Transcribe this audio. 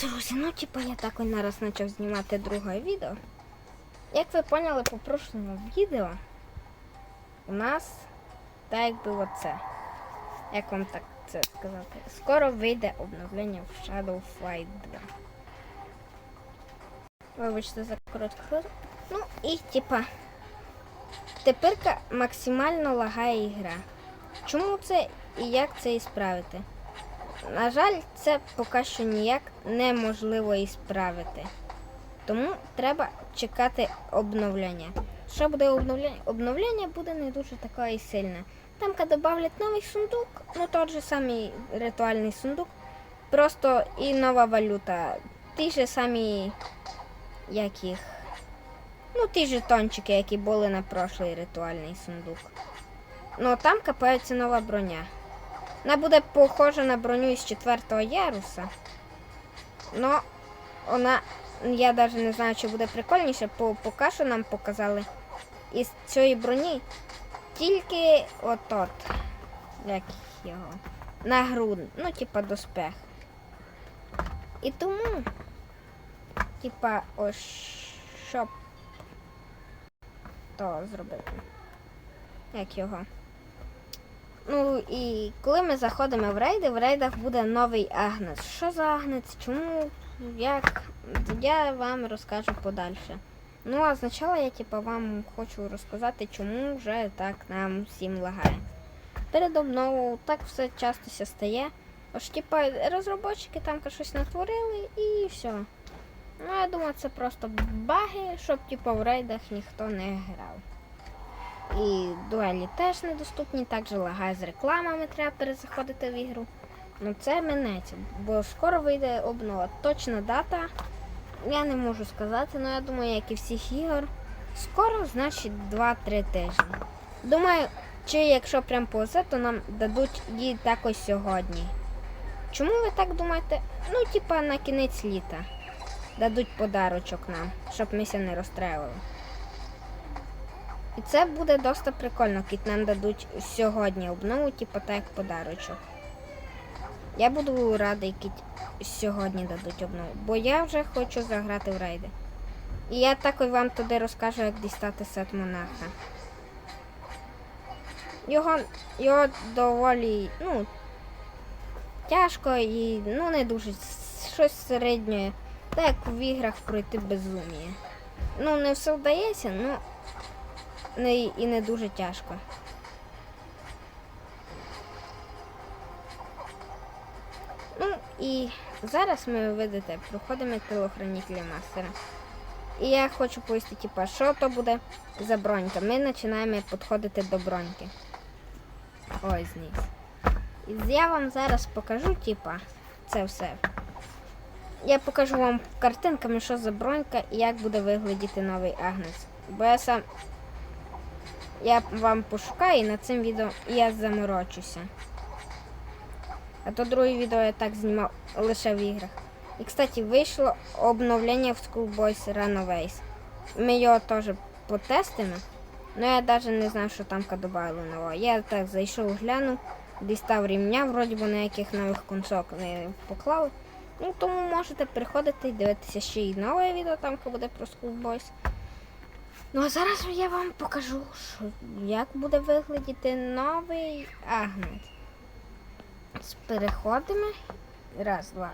Друзі, ну типа я так ось нараз почав знімати друге відео. Як ви поняли по прошлому відео, у нас так якби оце. Як вам так це сказати? Скоро вийде обновлення в Shadow Flight 2. Вибачте за коротку хвилину. Ну і типа. Тепер максимально лагає ігра. Чому це і як це і справити? На жаль, це поки що ніяк неможливо і справити. Тому треба чекати обновлення. Що буде обновлення? Обновлення буде не дуже таке і сильне. Там, коли додавлять новий сундук, ну тот же самий ритуальний сундук, просто і нова валюта. Ті ж самі як. Ну, ті жетончики, які були на прошлий ритуальний сундук. Ну там капається нова броня. Вона буде похожа на броню із четвертого яруса. Но вона, я навіть не знаю, чи буде прикольніше, бо поки що нам показали із цієї броні тільки отот, як його, нагруд, ну, типа доспех. І тому, типа, ось щоб то зробити. Як його? Ну і коли ми заходимо в рейди, в рейдах буде новий агнець. Що за агнець? Чому? Як? Я вам розкажу подальше. Ну, а спочатку я типу, вам хочу розказати, чому вже так нам всім лагає. Перед обновою так все часто стає. Ось, типа, розробники там щось натворили і все. Ну, я думаю, це просто баги, щоб типу, в рейдах ніхто не грав. І дуелі теж недоступні, також лагає з рекламами, треба перезаходити в ігру. Ну це минеться, бо скоро вийде обнова. Точна дата. Я не можу сказати, але я думаю, як і всіх ігор. Скоро, значить, 2-3 тижні. Думаю, чи якщо прям повзе, то нам дадуть її також сьогодні. Чому ви так думаєте? Ну, типа на кінець літа. Дадуть подарочок нам, щоб ми ся не розстраювали. І це буде досить прикольно, кіт нам дадуть сьогодні обнову, типу так як подарочок. Я буду радий, кіт сьогодні дадуть обнову, бо я вже хочу заграти в рейди. І я також вам туди розкажу, як дістати сет монаха. Його, його доволі, ну, тяжко і ну не дуже щось середнє. Так як в іграх пройти безуміє. Ну, не все вдається, ну і не дуже тяжко. Ну і зараз ми видите, проходимо телохранителя мастера. І я хочу пояснити, типа, що то буде за бронька. Ми починаємо підходити до броньки. Ось. І я вам зараз покажу, типа, це все. Я покажу вам картинками, що за бронька і як буде виглядіти новий агнець. Бо я сам я вам пошукаю і на цим відео я заморочуся. А то друге відео я так знімав лише в іграх. І, кстати, вийшло обновлення в Schoolboys Runaways. Ми його теж потестимо. але я навіть не знав, що там додали нового. Я так зайшов, глянув, дістав рівня, вроді би ніяких нових кунцок не поклали. Ну, тому можете приходити і дивитися ще й нове відео, там буде про Schoolboys. Ну а зараз я вам покажу, що, як буде виглядіти новий агнет. З переходами. Раз, два,